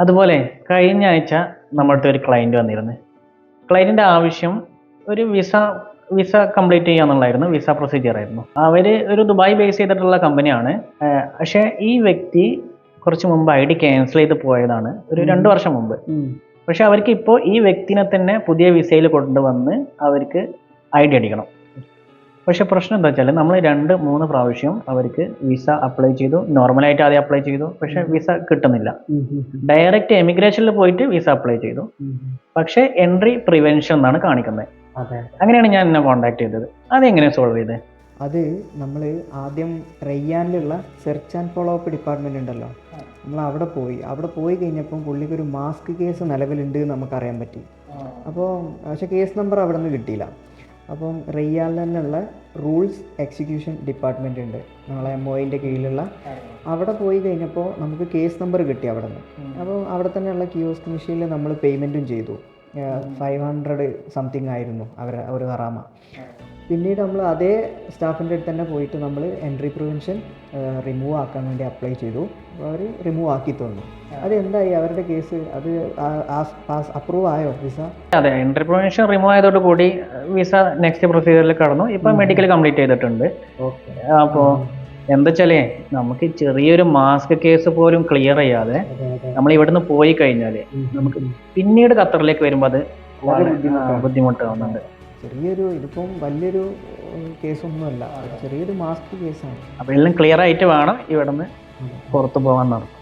അതുപോലെ കഴിഞ്ഞ ആഴ്ച നമ്മളുടെ ഒരു ക്ലയന്റ് വന്നിരുന്നു. ക്ലയന്റിന്റെ ആവശ്യം ഒരു വിസ വിസ കംപ്ലീറ്റ് ചെയ്യാന്നുള്ളായിരുന്നു വിസ പ്രൊസീജിയർ ആയിരുന്നു. അവർ ഒരു ദുബായ് ബേസ് ചെയ്തിട്ടുള്ള കമ്പനിയാണ് പക്ഷേ ഈ വ്യക്തി കുറച്ച് മുമ്പ് ഐ ഡി ക്യാൻസൽ ചെയ്ത് പോയതാണ് ഒരു രണ്ട് വർഷം മുമ്പ്. പക്ഷെ അവർക്ക് ഇപ്പോൾ ഈ വ്യക്തിനെ തന്നെ പുതിയ വിസയിൽ കൊണ്ടുവന്ന് അവർക്ക് ഐ ഡി അടിക്കണം. പക്ഷെ പ്രശ്നം എന്താ വെച്ചാൽ നമ്മൾ രണ്ട് മൂന്ന് പ്രാവശ്യം അവർക്ക് വിസ അപ്ലൈ ചെയ്തു. നോർമലായിട്ട് ആദ്യം അപ്ലൈ ചെയ്തു. പക്ഷെ വിസ കിട്ടുന്നില്ല. ഡയറക്റ്റ് എമിഗ്രേഷനിൽ പോയിട്ട് വിസ അപ്ലൈ ചെയ്തു. പക്ഷെ എൻട്രി പ്രിവെൻഷൻ എന്നാണ് കാണിക്കുന്നത്. അങ്ങനെയാണ് ഞാൻ എന്നെ കോൺടാക്ട് ചെയ്തത്. അതെങ്ങനെ സോൾവ് ചെയ്തത് അത് നമ്മൾ ആദ്യം റയ്യാനിലുള്ള search and follow up department ഉണ്ടല്ലോ. നമ്മൾ അവിടെ പോയി. അവിടെ പോയി കഴിഞ്ഞപ്പം പുള്ളിക്ക് ഒരു മാസ്ക് കേസ് നിലവിലുണ്ട് എന്ന് നമുക്കറിയാൻ പറ്റി. അപ്പോൾ പക്ഷേ കേസ് നമ്പർ അവിടെ നിന്ന് കിട്ടിയില്ല. അപ്പം റെയ്യാലിൽ തന്നെയുള്ള റൂൾസ് എക്സിക്യൂഷൻ ഡിപ്പാർട്ട്മെന്റ് ഉണ്ട്. നമ്മളെ എം ഒയിന്റെ കീഴിലുള്ള. അവിടെ പോയി കഴിഞ്ഞപ്പോൾ നമുക്ക് കേസ് നമ്പർ കിട്ടി അവിടെ നിന്ന് അപ്പോൾ അവിടെ തന്നെയുള്ള കിയോസ്ക് മെഷീനിൽ നമ്മൾ പേയ്മെന്റും ചെയ്തു. ഫൈവ് ഹൺഡ്രഡ് സംതിങ് ആയിരുന്നു അവർ ഒരു ഹറാമ. പിന്നീട് നമ്മൾ അതേ സ്റ്റാഫിന്റെ അടുത്ത് തന്നെ പോയിട്ട് നമ്മൾ എൻട്രി പ്രിവെൻഷൻ റിമൂവ് ആക്കാൻ വേണ്ടി അപ്ലൈ ചെയ്തു. അവർ റിമൂവ് ആക്കി തന്നു. അതെന്തായി അവരുടെ കേസ് അത് പാസ് അപ്രൂവ് ആയോ വിസ? അതെ എൻട്രി പ്രിവെൻഷൻ റിമൂവ് ആയതോട് കൂടി വിസ നെക്സ്റ്റ് പ്രൊസീജിയറിൽ കടന്നു. ഇപ്പം മെഡിക്കൽ കംപ്ലീറ്റ് ചെയ്തിട്ടുണ്ട്. ഓക്കെ. അപ്പോ എന്താ വെച്ചാലേ നമുക്ക് ചെറിയൊരു മാസ്ക് കേസ് പോലും ക്ലിയർ ചെയ്യാതെ നമ്മൾ ഇവിടുന്ന് പോയി കഴിഞ്ഞാൽ നമുക്ക് പിന്നീട് ഖത്തറിലേക്ക് വരുമ്പോൾ അത് ബുദ്ധിമുട്ടാവുന്നുണ്ട്. ചെറിയൊരു ഇതിപ്പം വലിയൊരു കേസൊന്നുമല്ല ചെറിയൊരു മാസ്ക് കേസാണ് അപ്പൊ എല്ലാം ക്ലിയർ ആയിട്ട് വേണം ഇവിടുന്ന് പുറത്തു പോകാൻ നടത്തും